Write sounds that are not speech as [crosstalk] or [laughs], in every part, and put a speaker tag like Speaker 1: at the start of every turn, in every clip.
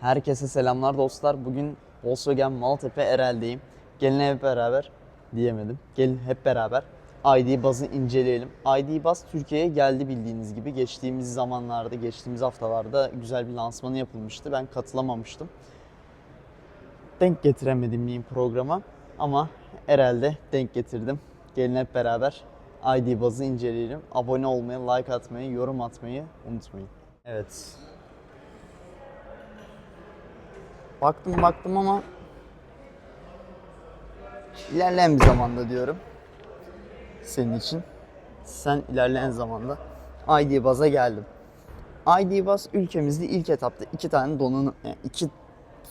Speaker 1: Herkese selamlar dostlar. Bugün Volkswagen Maltepe Erel'deyim. Gelin hep beraber diyemedim. Gelin hep beraber ID Buzz'ı inceleyelim. ID Buzz Türkiye'ye geldi bildiğiniz gibi. Geçtiğimiz zamanlarda, geçtiğimiz haftalarda güzel bir lansmanı yapılmıştı. Ben katılamamıştım. Denk getiremedim diyeyim programa ama Erel'de denk getirdim. Gelin hep beraber ID Buzz'ı inceleyelim. Abone olmayı, like atmayı, yorum atmayı unutmayın. Evet, Baktım baktım ama ilerleyen bir zamanda diyorum. Senin için. Sen ilerleyen zamanda ID Buzz'a geldim. ID Buzz ülkemizde ilk etapta iki tane donanım, yani iki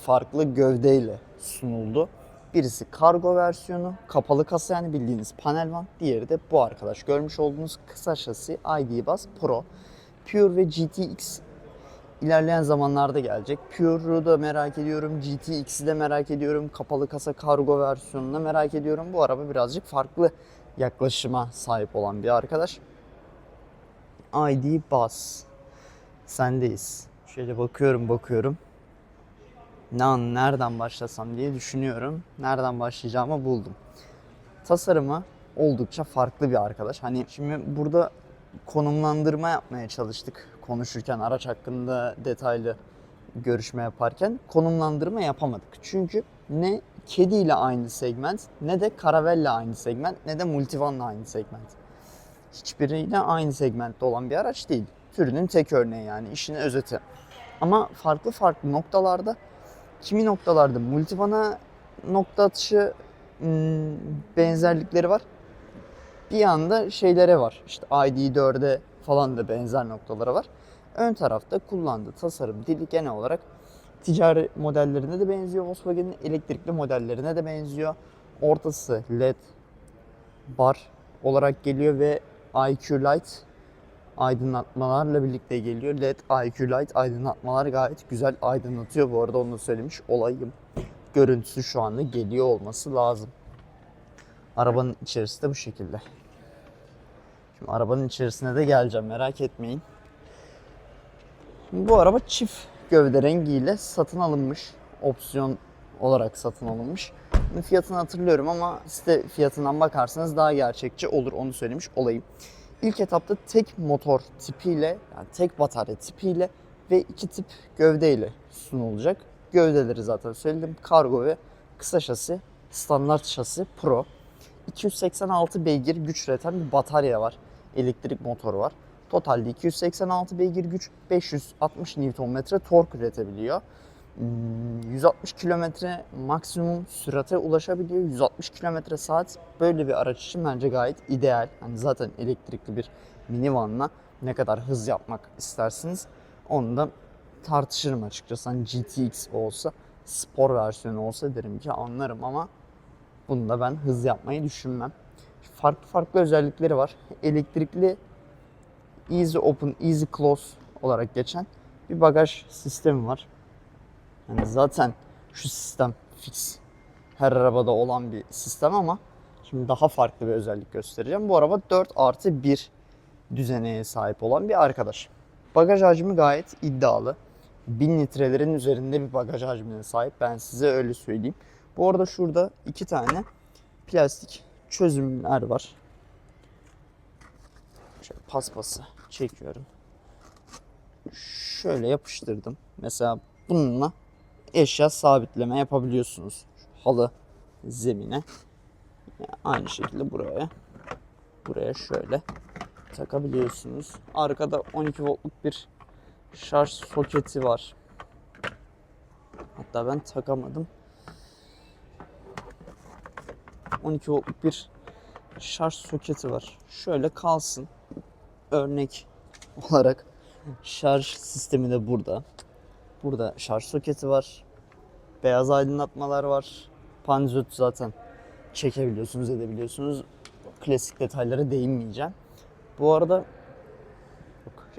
Speaker 1: farklı gövdeyle sunuldu. Birisi kargo versiyonu, kapalı kasa yani bildiğiniz panel van. Diğeri de bu arkadaş. Görmüş olduğunuz kısa şasi ID Buzz Pro. Pure ve GTX ilerleyen zamanlarda gelecek. Pure'u da merak ediyorum, GTX'i de merak ediyorum, kapalı kasa kargo versiyonunu merak ediyorum. Bu araba birazcık farklı yaklaşıma sahip olan bir arkadaş. ID Bus. Sendeyiz. Şöyle bakıyorum bakıyorum. Ne an nereden başlasam diye düşünüyorum. Nereden başlayacağımı buldum. Tasarımı oldukça farklı bir arkadaş. Hani şimdi burada konumlandırma yapmaya çalıştık konuşurken araç hakkında detaylı görüşme yaparken konumlandırma yapamadık. Çünkü ne kedi ile aynı segment ne de karavelle aynı segment ne de multivanla aynı segment. Hiçbiriyle aynı segmentte olan bir araç değil. Türünün tek örneği yani işin özeti. Ama farklı farklı noktalarda kimi noktalarda multivana nokta atışı hmm, benzerlikleri var. Bir yanda şeylere var. İşte ID4'e falan da benzer noktaları var. Ön tarafta kullandığı tasarım dili genel olarak ticari modellerine de benziyor. Volkswagen'in elektrikli modellerine de benziyor. Ortası LED bar olarak geliyor ve IQ Light aydınlatmalarla birlikte geliyor. LED IQ Light aydınlatmalar gayet güzel aydınlatıyor. Bu arada onu söylemiş olayım. Görüntüsü şu anda geliyor olması lazım. Arabanın içerisi de bu şekilde. Şimdi arabanın içerisine de geleceğim merak etmeyin. Bu araba çift gövde rengiyle satın alınmış. Opsiyon olarak satın alınmış. Fiyatını hatırlıyorum ama site fiyatından bakarsanız daha gerçekçi olur onu söylemiş olayım. İlk etapta tek motor tipiyle, yani tek batarya tipiyle ve iki tip gövdeyle sunulacak. Gövdeleri zaten söyledim. Kargo ve kısa şasi, standart şasi Pro. 286 beygir güç üreten bir batarya var. Elektrik motoru var. Totalde 286 beygir güç, 560 Nm tork üretebiliyor. Hmm, 160 kilometre maksimum sürate ulaşabiliyor. 160 kilometre saat böyle bir araç için bence gayet ideal. Hani zaten elektrikli bir minivanla ne kadar hız yapmak istersiniz onu da tartışırım açıkçası. Hani GTX olsa, spor versiyonu olsa derim ki anlarım ama bunda ben hız yapmayı düşünmem. Farklı farklı özellikleri var. Elektrikli Easy Open, Easy Close olarak geçen bir bagaj sistemi var. Yani zaten şu sistem fix her arabada olan bir sistem ama şimdi daha farklı bir özellik göstereceğim. Bu araba 4 artı 1 düzeneye sahip olan bir arkadaş. Bagaj hacmi gayet iddialı. 1000 litrelerin üzerinde bir bagaj hacmine sahip. Ben size öyle söyleyeyim. Bu arada şurada iki tane plastik çözümler var. Şöyle paspası çekiyorum. Şöyle yapıştırdım. Mesela bununla eşya sabitleme yapabiliyorsunuz. Şu halı zemine. Aynı şekilde buraya. Buraya şöyle takabiliyorsunuz. Arkada 12 voltluk bir şarj soketi var. Hatta ben takamadım. 12 voltluk bir şarj soketi var. Şöyle kalsın. Örnek olarak şarj sistemi de burada. Burada şarj soketi var. Beyaz aydınlatmalar var. Panzöt zaten çekebiliyorsunuz, edebiliyorsunuz. Klasik detaylara değinmeyeceğim. Bu arada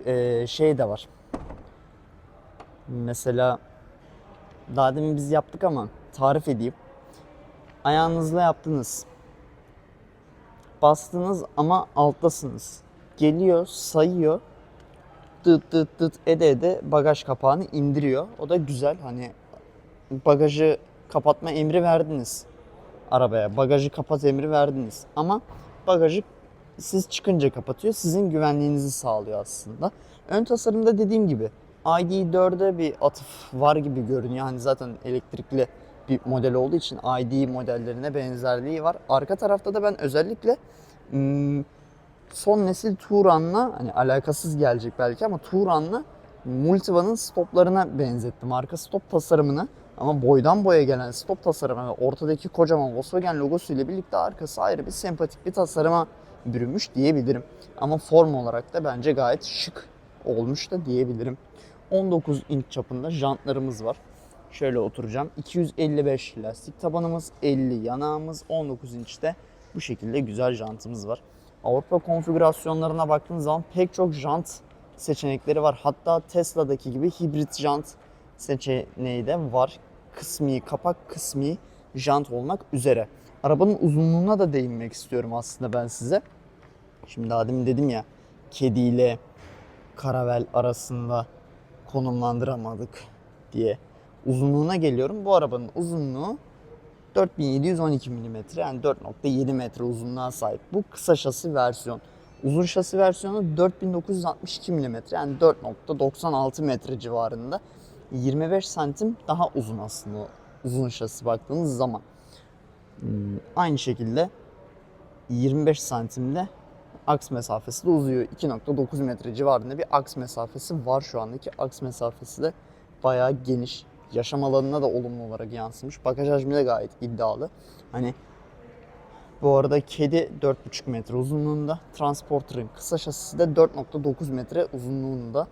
Speaker 1: e, şey de var. Mesela daha demin biz yaptık ama tarif edeyim. Ayağınızla yaptınız. Bastınız ama alttasınız. Geliyor, sayıyor. dıt dıt dıt ede ede bagaj kapağını indiriyor. O da güzel. Hani bagajı kapatma emri verdiniz arabaya. Bagajı kapat emri verdiniz. Ama bagajı siz çıkınca kapatıyor. Sizin güvenliğinizi sağlıyor aslında. Ön tasarımda dediğim gibi ID4'e bir atıf var gibi görünüyor. Hani zaten elektrikli bir model olduğu için ID modellerine benzerliği var. Arka tarafta da ben özellikle hmm, son nesil Turan'la hani alakasız gelecek belki ama Turan'la Multiva'nın stoplarına benzettim. Arka stop tasarımını ama boydan boya gelen stop tasarımı ve ortadaki kocaman Volkswagen logosu ile birlikte arkası ayrı bir sempatik bir tasarıma bürünmüş diyebilirim. Ama form olarak da bence gayet şık olmuş da diyebilirim. 19 inç çapında jantlarımız var. Şöyle oturacağım. 255 lastik tabanımız, 50 yanağımız, 19 inçte bu şekilde güzel jantımız var. Avrupa konfigürasyonlarına baktığınız zaman pek çok jant seçenekleri var. Hatta Tesla'daki gibi hibrit jant seçeneği de var. Kısmi kapak, kısmi jant olmak üzere. Arabanın uzunluğuna da değinmek istiyorum aslında ben size. Şimdi daha demin dedim ya kediyle karavel arasında konumlandıramadık diye. Uzunluğuna geliyorum. Bu arabanın uzunluğu 4712 mm yani 4.7 metre uzunluğa sahip. Bu kısa şasi versiyon. Uzun şasi versiyonu 4962 mm yani 4.96 metre civarında. 25 santim daha uzun aslında uzun şasi baktığınız zaman. Hmm, Aynı şekilde 25 santimde aks mesafesi de uzuyor. 2.9 metre civarında bir aks mesafesi var şu andaki. Aks mesafesi de bayağı geniş. Yaşam alanına da olumlu olarak yansımış. Bagaj hacmi de gayet iddialı. Hani bu arada kedi 4.5 metre uzunluğunda. Transporter'ın kısa şasisi de 4.9 metre uzunluğunda.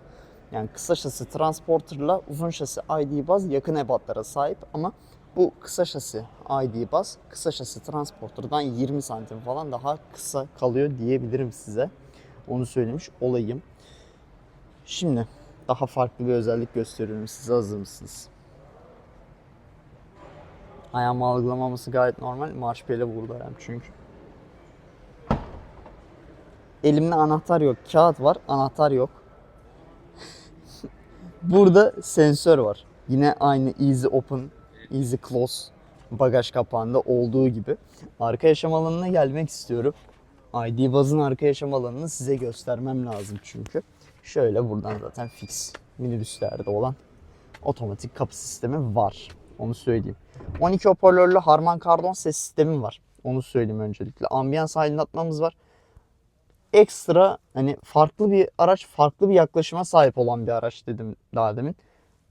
Speaker 1: Yani kısa şasi Transporter'la uzun şasi ID baz yakın ebatlara sahip ama bu kısa şasi ID baz kısa şasi Transporter'dan 20 santim falan daha kısa kalıyor diyebilirim size. Onu söylemiş olayım. Şimdi daha farklı bir özellik gösteriyorum size hazır mısınız? Ayağımı algılamaması gayet normal. Marşpele vurdu ayağım çünkü. Elimde anahtar yok. Kağıt var, anahtar yok. [laughs] Burada sensör var. Yine aynı easy open, easy close bagaj kapağında olduğu gibi. Arka yaşam alanına gelmek istiyorum. ID bazın arka yaşam alanını size göstermem lazım çünkü. Şöyle buradan zaten fix minibüslerde olan otomatik kapı sistemi var. Onu söyleyeyim. 12 hoparlörlü Harman Kardon ses sistemi var. Onu söyleyeyim öncelikle. Ambiyans aydınlatmamız var. Ekstra hani farklı bir araç, farklı bir yaklaşıma sahip olan bir araç dedim daha demin.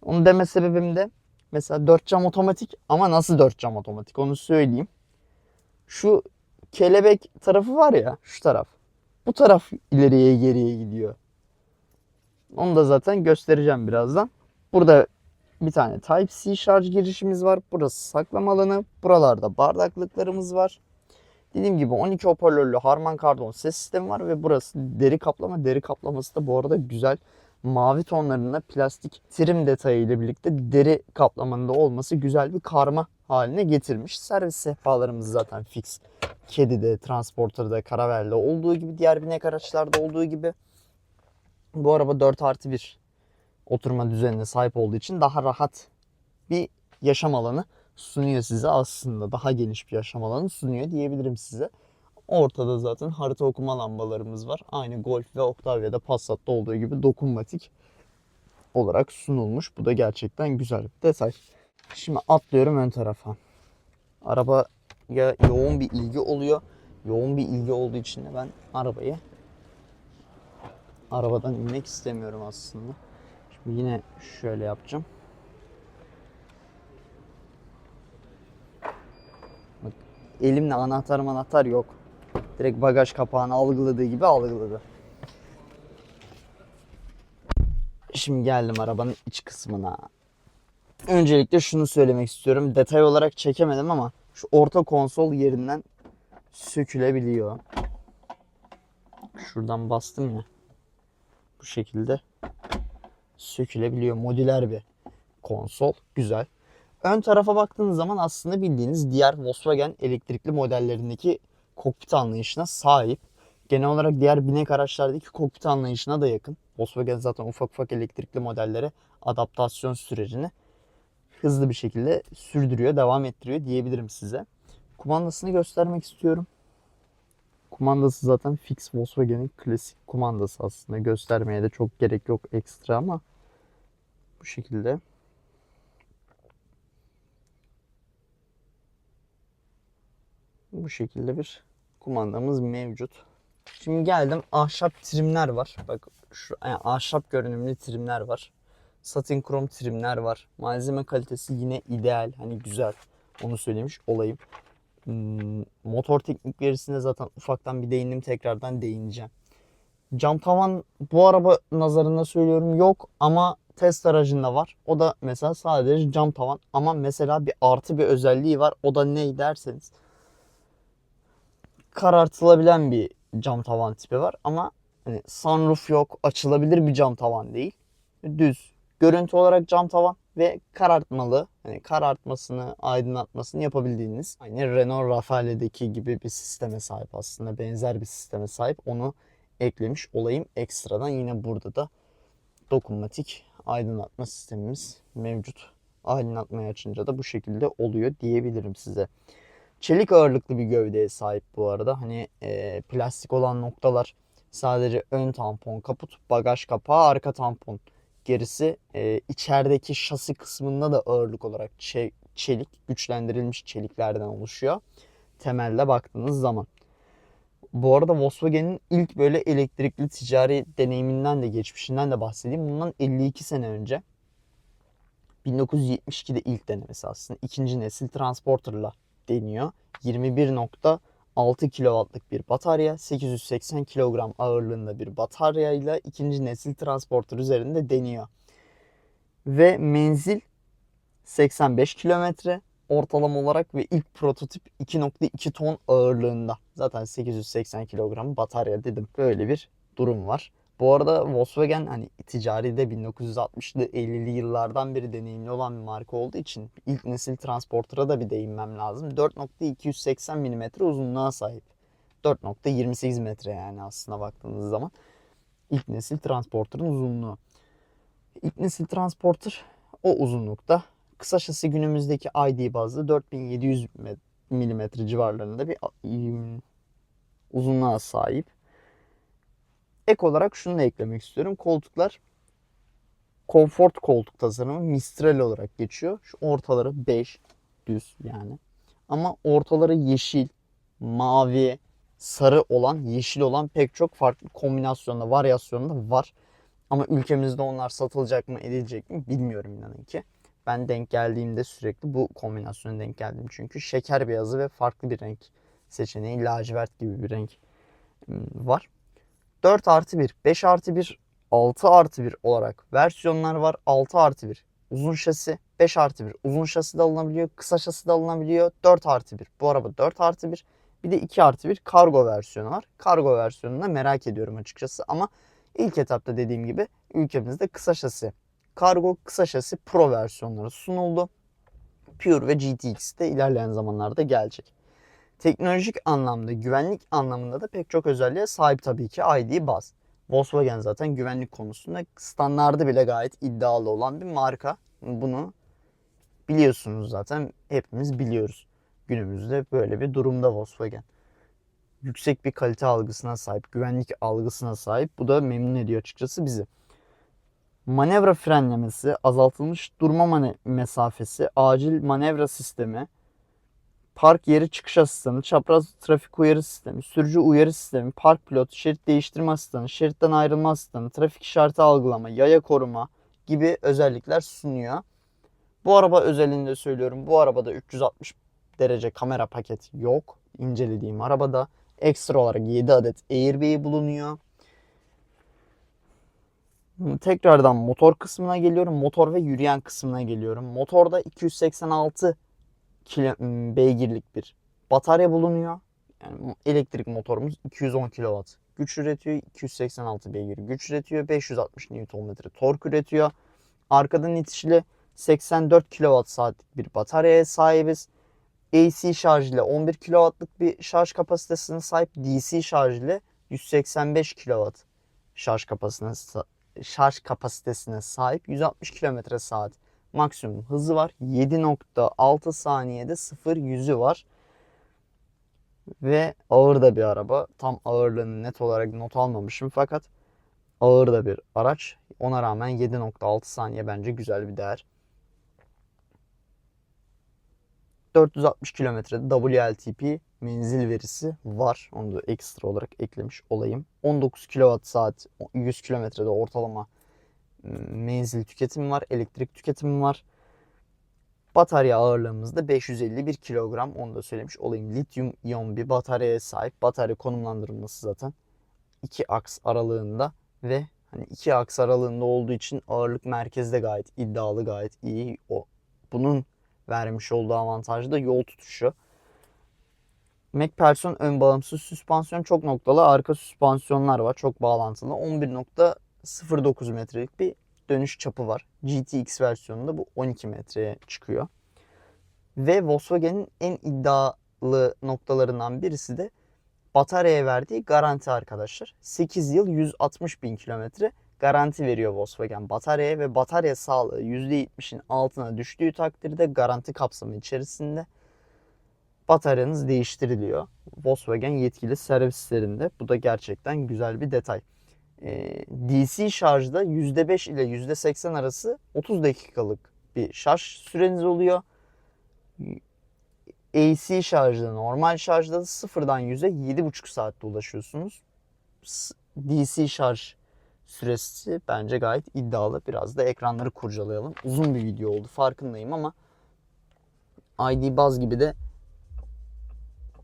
Speaker 1: Onu deme sebebim de mesela 4 cam otomatik ama nasıl 4 cam otomatik onu söyleyeyim. Şu kelebek tarafı var ya şu taraf. Bu taraf ileriye geriye gidiyor. Onu da zaten göstereceğim birazdan. Burada bir tane Type-C şarj girişimiz var. Burası saklama alanı. Buralarda bardaklıklarımız var. Dediğim gibi 12 hoparlörlü Harman Kardon ses sistemi var ve burası deri kaplama. Deri kaplaması da bu arada güzel. Mavi tonlarında plastik trim detayı ile birlikte deri kaplamanın da olması güzel bir karma haline getirmiş. Servis sehpalarımız zaten fix. Kedi'de, Transporter'da, Caravel'de olduğu gibi, diğer binek araçlarda olduğu gibi. Bu araba 4 artı 1 oturma düzenine sahip olduğu için daha rahat bir yaşam alanı sunuyor size aslında. Daha geniş bir yaşam alanı sunuyor diyebilirim size. Ortada zaten harita okuma lambalarımız var. Aynı Golf ve Octavia'da Passat'ta olduğu gibi dokunmatik olarak sunulmuş. Bu da gerçekten güzel bir detay. Şimdi atlıyorum ön tarafa. Arabaya yoğun bir ilgi oluyor. Yoğun bir ilgi olduğu için de ben arabayı arabadan inmek istemiyorum aslında. Yine şöyle yapacağım. Bak, elimle anahtar anahtar yok. Direkt bagaj kapağını algıladığı gibi algıladı. Şimdi geldim arabanın iç kısmına. Öncelikle şunu söylemek istiyorum. Detay olarak çekemedim ama şu orta konsol yerinden sökülebiliyor. Şuradan bastım ya. Bu şekilde sökülebiliyor. Modüler bir konsol. Güzel. Ön tarafa baktığınız zaman aslında bildiğiniz diğer Volkswagen elektrikli modellerindeki kokpit anlayışına sahip. Genel olarak diğer binek araçlardaki kokpit anlayışına da yakın. Volkswagen zaten ufak ufak elektrikli modellere adaptasyon sürecini hızlı bir şekilde sürdürüyor, devam ettiriyor diyebilirim size. Kumandasını göstermek istiyorum. Kumandası zaten fix Volkswagen'in klasik kumandası aslında. Göstermeye de çok gerek yok ekstra ama bu şekilde. Bu şekilde bir kumandamız mevcut. Şimdi geldim ahşap trimler var. Bak şu yani ahşap görünümlü trimler var. Satin krom trimler var. Malzeme kalitesi yine ideal. Hani güzel. Onu söylemiş olayım. Hmm, motor teknik verisine zaten ufaktan bir değindim. Tekrardan değineceğim. Cam tavan bu araba nazarında söylüyorum yok ama test aracında var. O da mesela sadece cam tavan ama mesela bir artı bir özelliği var. O da ne derseniz karartılabilen bir cam tavan tipi var ama hani sunroof yok, açılabilir bir cam tavan değil. Düz. Görüntü olarak cam tavan ve karartmalı. Hani karartmasını, aydınlatmasını yapabildiğiniz aynı Renault Rafale'deki gibi bir sisteme sahip aslında. Benzer bir sisteme sahip. Onu eklemiş olayım ekstradan. Yine burada da dokunmatik aydınlatma sistemimiz mevcut. Aydınlatmayı açınca da bu şekilde oluyor diyebilirim size. Çelik ağırlıklı bir gövdeye sahip bu arada. Hani e, plastik olan noktalar sadece ön tampon, kaput, bagaj kapağı, arka tampon. Gerisi e, içerideki şasi kısmında da ağırlık olarak çe- çelik, güçlendirilmiş çeliklerden oluşuyor. Temelde baktığınız zaman. Bu arada Volkswagen'in ilk böyle elektrikli ticari deneyiminden de geçmişinden de bahsedeyim. Bundan 52 sene önce 1972'de ilk denemesi aslında. ikinci nesil Transporter'la deniyor. 21.6 kW'lık bir batarya, 880 kilogram ağırlığında bir bataryayla ikinci nesil transporter üzerinde deniyor. Ve menzil 85 kilometre ortalama olarak ve ilk prototip 2.2 ton ağırlığında. Zaten 880 kilogram batarya dedim. Böyle bir durum var. Bu arada Volkswagen hani ticari de 1960'lı 50'li yıllardan beri deneyimli olan bir marka olduğu için ilk nesil transporter'a da bir değinmem lazım. 4.280 mm uzunluğa sahip. 4.28 metre yani aslına baktığınız zaman. ilk nesil transporter'ın uzunluğu. İlk nesil transporter o uzunlukta. Kısa şasi günümüzdeki ID bazlı 4700 mm civarlarında bir uzunluğa sahip. Ek olarak şunu da eklemek istiyorum. Koltuklar Comfort koltuk tasarımı Mistral olarak geçiyor. Şu ortaları 5 düz yani. Ama ortaları yeşil, mavi, sarı olan, yeşil olan pek çok farklı kombinasyonda, varyasyonda var. Ama ülkemizde onlar satılacak mı, edilecek mi bilmiyorum inanın ki. Ben denk geldiğimde sürekli bu kombinasyona denk geldim. Çünkü şeker beyazı ve farklı bir renk seçeneği, lacivert gibi bir renk var. 4 artı 1, 5 artı 1, 6 artı 1 olarak versiyonlar var. 6 artı 1 uzun şasi, 5 artı 1 uzun şasi de alınabiliyor, kısa şasi de alınabiliyor. 4 artı 1 bu araba 4 artı 1. Bir de 2 artı 1 kargo versiyonu var. Kargo versiyonunu merak ediyorum açıkçası ama ilk etapta dediğim gibi ülkemizde kısa şasi, kargo kısa şasi pro versiyonları sunuldu. Pure ve GTX de ilerleyen zamanlarda gelecek. Teknolojik anlamda, güvenlik anlamında da pek çok özelliğe sahip tabii ki ID Buzz. Volkswagen zaten güvenlik konusunda standardı bile gayet iddialı olan bir marka. Bunu biliyorsunuz zaten hepimiz biliyoruz. Günümüzde böyle bir durumda Volkswagen. Yüksek bir kalite algısına sahip, güvenlik algısına sahip. Bu da memnun ediyor açıkçası bizi. Manevra frenlemesi, azaltılmış durma mesafesi, acil manevra sistemi, park yeri çıkış asistanı, çapraz trafik uyarı sistemi, sürücü uyarı sistemi, park pilot, şerit değiştirme asistanı, şeritten ayrılma asistanı, trafik işareti algılama, yaya koruma gibi özellikler sunuyor. Bu araba özelinde söylüyorum. Bu arabada 360 derece kamera paketi yok. İncelediğim arabada ekstra olarak 7 adet airbag bulunuyor. Tekrardan motor kısmına geliyorum. Motor ve yürüyen kısmına geliyorum. Motorda 286 kilo, beygirlik bir batarya bulunuyor. Yani elektrik motorumuz 210 kW güç üretiyor. 286 beygir güç üretiyor. 560 Nm tork üretiyor. Arkadan itişli 84 kWh bir bataryaya sahibiz. AC şarj ile 11 kW'lık bir şarj kapasitesine sahip. DC şarj ile 185 kW şarj kapasitesine şarj kapasitesine sahip 160 km saat maksimum hızı var. 7.6 saniyede 0 yüzü var. Ve ağır da bir araba. Tam ağırlığını net olarak not almamışım fakat ağır da bir araç. Ona rağmen 7.6 saniye bence güzel bir değer. 460 kilometrede WLTP menzil verisi var. Onu da ekstra olarak eklemiş olayım. 19 kWh saat 100 kilometrede ortalama menzil tüketimi var. Elektrik tüketimi var. Batarya ağırlığımız da 551 kilogram. Onu da söylemiş olayım. Lityum iyon bir bataryaya sahip. Batarya konumlandırılması zaten iki aks aralığında ve hani iki aks aralığında olduğu için ağırlık merkezde gayet iddialı, gayet iyi. O bunun vermiş olduğu avantaj da yol tutuşu. McPherson ön bağımsız süspansiyon çok noktalı arka süspansiyonlar var. Çok bağlantılı. 11.09 metrelik bir dönüş çapı var. GTX versiyonunda bu 12 metreye çıkıyor. Ve Volkswagen'in en iddialı noktalarından birisi de bataryaya verdiği garanti arkadaşlar. 8 yıl 160 bin kilometre garanti veriyor Volkswagen bataryaya ve batarya sağlığı %70'in altına düştüğü takdirde garanti kapsamı içerisinde bataryanız değiştiriliyor. Volkswagen yetkili servislerinde. Bu da gerçekten güzel bir detay. Ee, DC şarjda %5 ile %80 arası 30 dakikalık bir şarj süreniz oluyor. AC şarjda, normal şarjda da sıfırdan 100'e 7,5 saatte ulaşıyorsunuz. DC şarj süresi bence gayet iddialı. Biraz da ekranları kurcalayalım. Uzun bir video oldu farkındayım ama ID Buzz gibi de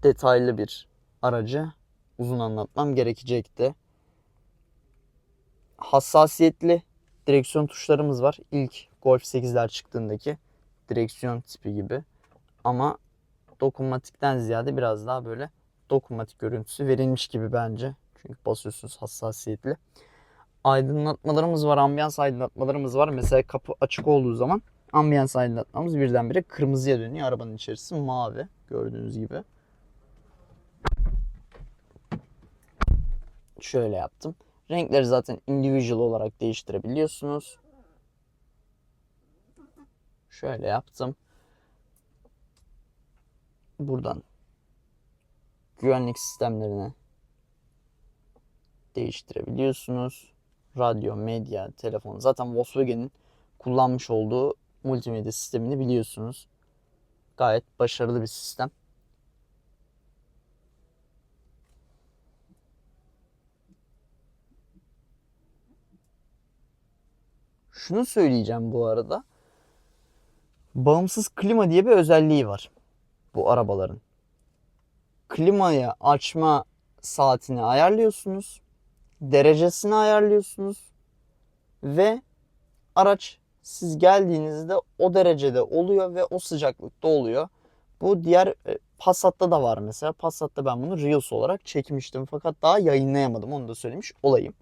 Speaker 1: detaylı bir aracı uzun anlatmam gerekecekti. Hassasiyetli direksiyon tuşlarımız var. İlk Golf 8'ler çıktığındaki direksiyon tipi gibi. Ama dokunmatikten ziyade biraz daha böyle dokunmatik görüntüsü verilmiş gibi bence. Çünkü basıyorsunuz hassasiyetli. Aydınlatmalarımız var, ambiyans aydınlatmalarımız var. Mesela kapı açık olduğu zaman ambiyans aydınlatmamız birdenbire kırmızıya dönüyor. Arabanın içerisi mavi gördüğünüz gibi. Şöyle yaptım. Renkleri zaten individual olarak değiştirebiliyorsunuz. Şöyle yaptım. Buradan güvenlik sistemlerini değiştirebiliyorsunuz. Radyo, medya, telefon. Zaten Volkswagen'in kullanmış olduğu multimedya sistemini biliyorsunuz. Gayet başarılı bir sistem. Şunu söyleyeceğim bu arada. Bağımsız klima diye bir özelliği var bu arabaların. Klimayı açma saatini ayarlıyorsunuz. Derecesini ayarlıyorsunuz. Ve araç siz geldiğinizde o derecede oluyor ve o sıcaklıkta oluyor. Bu diğer e, Passat'ta da var mesela. Passat'ta ben bunu Reels olarak çekmiştim fakat daha yayınlayamadım onu da söylemiş olayım.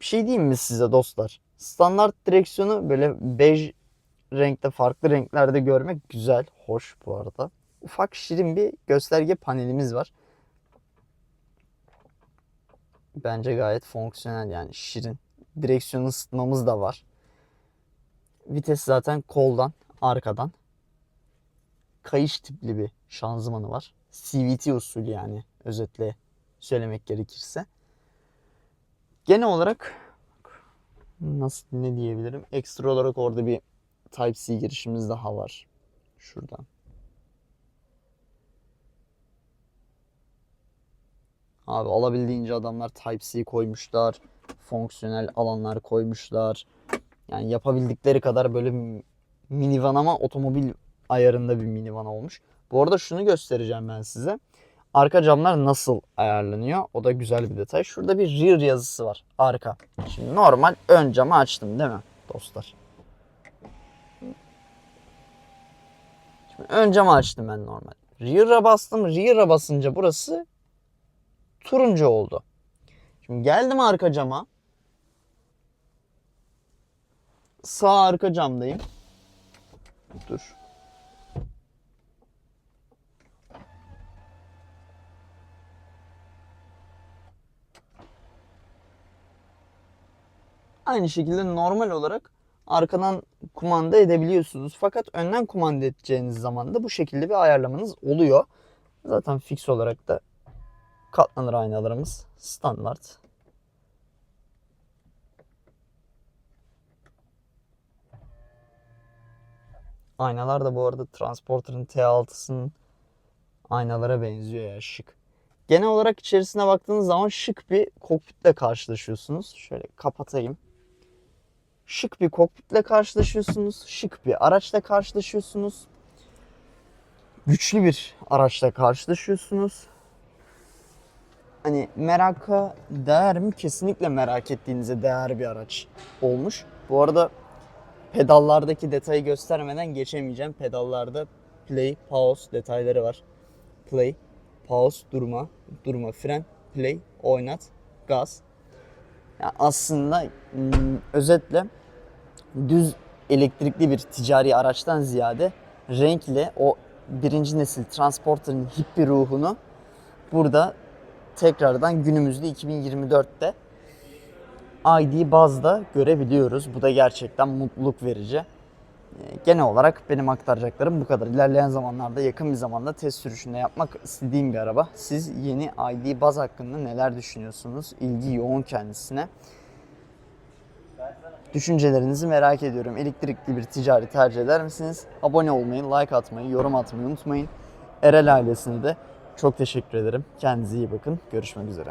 Speaker 1: Bir şey diyeyim mi size dostlar? Standart direksiyonu böyle bej renkte farklı renklerde görmek güzel, hoş bu arada. Ufak şirin bir gösterge panelimiz var. Bence gayet fonksiyonel yani şirin. Direksiyon ısıtmamız da var. Vites zaten koldan, arkadan. Kayış tipli bir şanzımanı var. CVT usulü yani özetle söylemek gerekirse. Genel olarak nasıl ne diyebilirim? Ekstra olarak orada bir Type-C girişimiz daha var. Şuradan. Abi alabildiğince adamlar Type-C koymuşlar. Fonksiyonel alanlar koymuşlar. Yani yapabildikleri kadar böyle minivan ama otomobil ayarında bir minivan olmuş. Bu arada şunu göstereceğim ben size. Arka camlar nasıl ayarlanıyor? O da güzel bir detay. Şurada bir rear yazısı var. Arka. Şimdi normal ön camı açtım değil mi dostlar? Şimdi ön camı açtım ben normal. Rear'a bastım. Rear'a basınca burası turuncu oldu. Şimdi geldim arka cama. Sağ arka camdayım. Dur. Aynı şekilde normal olarak arkadan kumanda edebiliyorsunuz. Fakat önden kumanda edeceğiniz zaman da bu şekilde bir ayarlamanız oluyor. Zaten fix olarak da katlanır aynalarımız standart. Aynalar da bu arada Transporter'ın T6'sının aynalara benziyor ya şık. Genel olarak içerisine baktığınız zaman şık bir kokpitle karşılaşıyorsunuz. Şöyle kapatayım. Şık bir kokpitle karşılaşıyorsunuz. Şık bir araçla karşılaşıyorsunuz. Güçlü bir araçla karşılaşıyorsunuz. Hani meraka değer mi? Kesinlikle merak ettiğinize değer bir araç olmuş. Bu arada pedallardaki detayı göstermeden geçemeyeceğim. Pedallarda play, pause detayları var. Play, pause, durma, durma, fren, play, oynat, gaz. Yani aslında özetle düz elektrikli bir ticari araçtan ziyade renkli o birinci nesil Transporter'ın hippie ruhunu burada tekrardan günümüzde 2024'te ID bazda görebiliyoruz. Bu da gerçekten mutluluk verici. Genel olarak benim aktaracaklarım bu kadar. İlerleyen zamanlarda yakın bir zamanda test sürüşünde yapmak istediğim bir araba. Siz yeni ID baz hakkında neler düşünüyorsunuz? İlgi yoğun kendisine. Düşüncelerinizi merak ediyorum. Elektrikli bir ticari tercih eder misiniz? Abone olmayı, like atmayı, yorum atmayı unutmayın. Erel ailesine de çok teşekkür ederim. Kendinize iyi bakın. Görüşmek üzere.